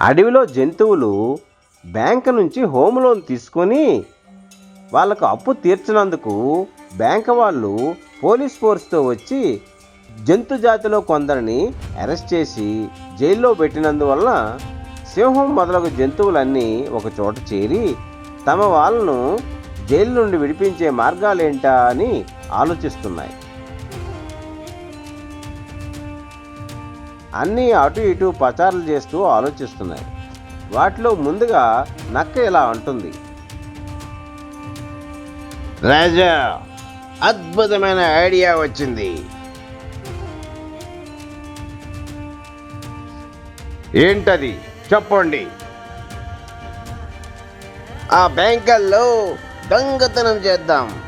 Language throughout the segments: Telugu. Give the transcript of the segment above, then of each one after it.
అడవిలో జంతువులు బ్యాంకు నుంచి హోమ్ లోన్ తీసుకొని వాళ్ళకు అప్పు తీర్చినందుకు బ్యాంక్ వాళ్ళు పోలీస్ ఫోర్స్తో వచ్చి జంతు జాతిలో కొందరిని అరెస్ట్ చేసి జైల్లో పెట్టినందువలన సింహం మొదలగు జంతువులన్నీ ఒక చోట చేరి తమ వాళ్ళను జైలు నుండి విడిపించే మార్గాలేంటా అని ఆలోచిస్తున్నాయి. అన్నీ అటు ఇటు పచారులు చేస్తూ ఆలోచిస్తున్నాయి. వాటిలో ముందుగా నక్క ఇలా అంటుంది. రాజా అద్భుతమైన ఐడియా వచ్చింది. ఏంటది? చెప్పండి. ఆ బ్యాంకల్లో దొంగతనం చేద్దాం.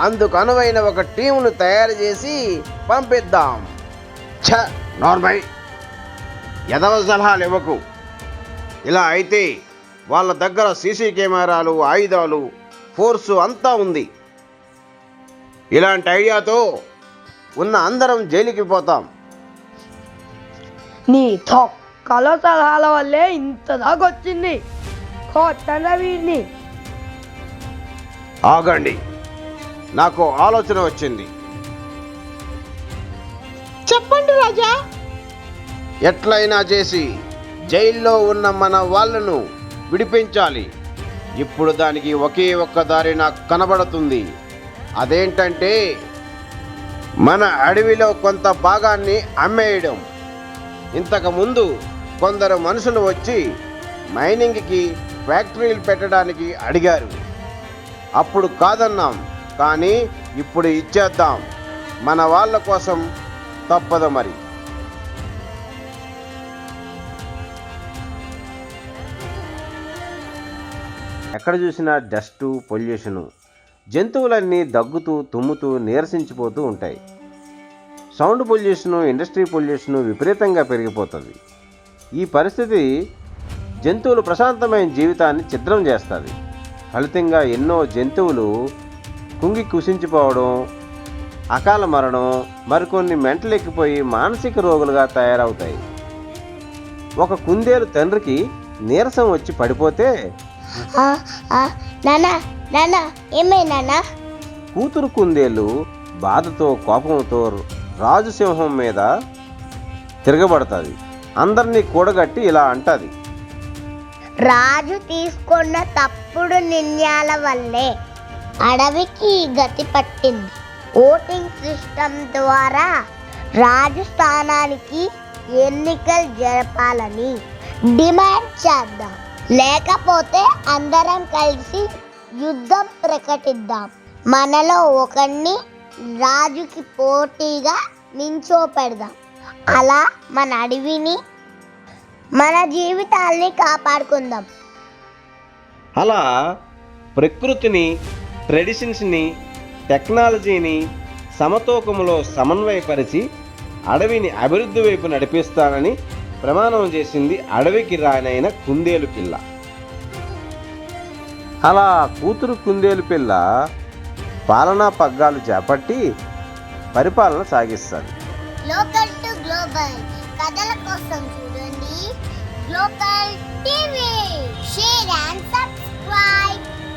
అందుకు అనువైన ఒక టీమును తయారు చేసి పంపిద్దాం. ఛ నార్మల్. ఎదవ సలహాలు ఇవ్వకు. ఇలా అయితే వాళ్ళ దగ్గర సీసీ కెమెరాలు ఆయుధాలు ఫోర్సు అంతా ఉంది. ఇలాంటి ఐడియాతో ఉన్న అందరం జైలుకి పోతాం. నీ తొక్కల సలహాల వల్లే ఇంత దాకా వచ్చింది కొట్టన వీడిని. ఆగండి. నాకు ఆలోచన వచ్చింది. చెప్పండి రాజా. ఎట్లయినా చేసి జైల్లో ఉన్న మన వాళ్ళను విడిపించాలి. ఇప్పుడు దానికి ఒకే ఒక్క దారి నాకు కనబడుతుంది. అదేంటంటే మన అడవిలో కొంత భాగాన్ని అమ్మేయడం. ఇంతకుముందు కొందరు మనుషులు వచ్చి మైనింగ్కి ఫ్యాక్టరీలు పెట్టడానికి అడిగారు. అప్పుడు కాదన్నాం కానీ ఇప్పుడు ఇచ్చేద్దాం. మన వాళ్ళ కోసం తప్పదు మరి. ఎక్కడ చూసినా డస్టు పొల్యూషను. జంతువులన్నీ దగ్గుతూ తుమ్ముతూ నీరసించిపోతూ ఉంటాయి. సౌండ్ పొల్యూషను ఇండస్ట్రీ పొల్యూషను విపరీతంగా పెరిగిపోతుంది. ఈ పరిస్థితి జంతువులు ప్రశాంతమైన జీవితాన్ని ఛిద్రం చేస్తుంది. ఫలితంగా ఎన్నో జంతువులు కుంగి కుసించిపోవడం అకాల మరణం మరికొన్ని మెంటలెక్కిపోయి మానసిక రోగులుగా తయారవుతాయి. ఒక కుందేలు తండ్రికి నీరసం వచ్చి పడిపోతే నానా నానా ఏమై నానా కూతురు కుందేలు బాధతో కోపంతో రాజు సింహం మీద తిరగబడుతుంది. అందరినీ కూడగట్టి ఇలా అంటది. రాజు తీసుకున్న తప్పుడు నిర్ణయాల వల్లే అడవికి గతి పట్టింది. ఓటింగ్ సిస్టమ్ ద్వారా రాజు స్థానానికి ఎన్నికలు జరపాలని డిమాండ్ చేద్దాం. లేకపోతే అందరం కలిసి యుద్ధం ప్రకటిద్దాం. మనలో ఒకరిని రాజుకి పోటీగా నించోపెడదాం. అలా మన అడవిని మన జీవితాల్ని కాపాడుకుందాం. అలా ప్రకృతిని ట్రెడిషన్స్ని టెక్నాలజీని సమతూకంలో సమన్వయపరిచి అడవిని అభివృద్ధి వైపు నడిపిస్తానని ప్రమాణం చేసింది అడవికి రానైన కుందేలు పిల్ల. అలా కూతురు కుందేలు పిల్ల పాలనా పగ్గాలు చేపట్టి పరిపాలన సాగిస్తుంది. లోకల్ టు గ్లోబల్ కథల కోసం చూడండి. Global TV. Share and subscribe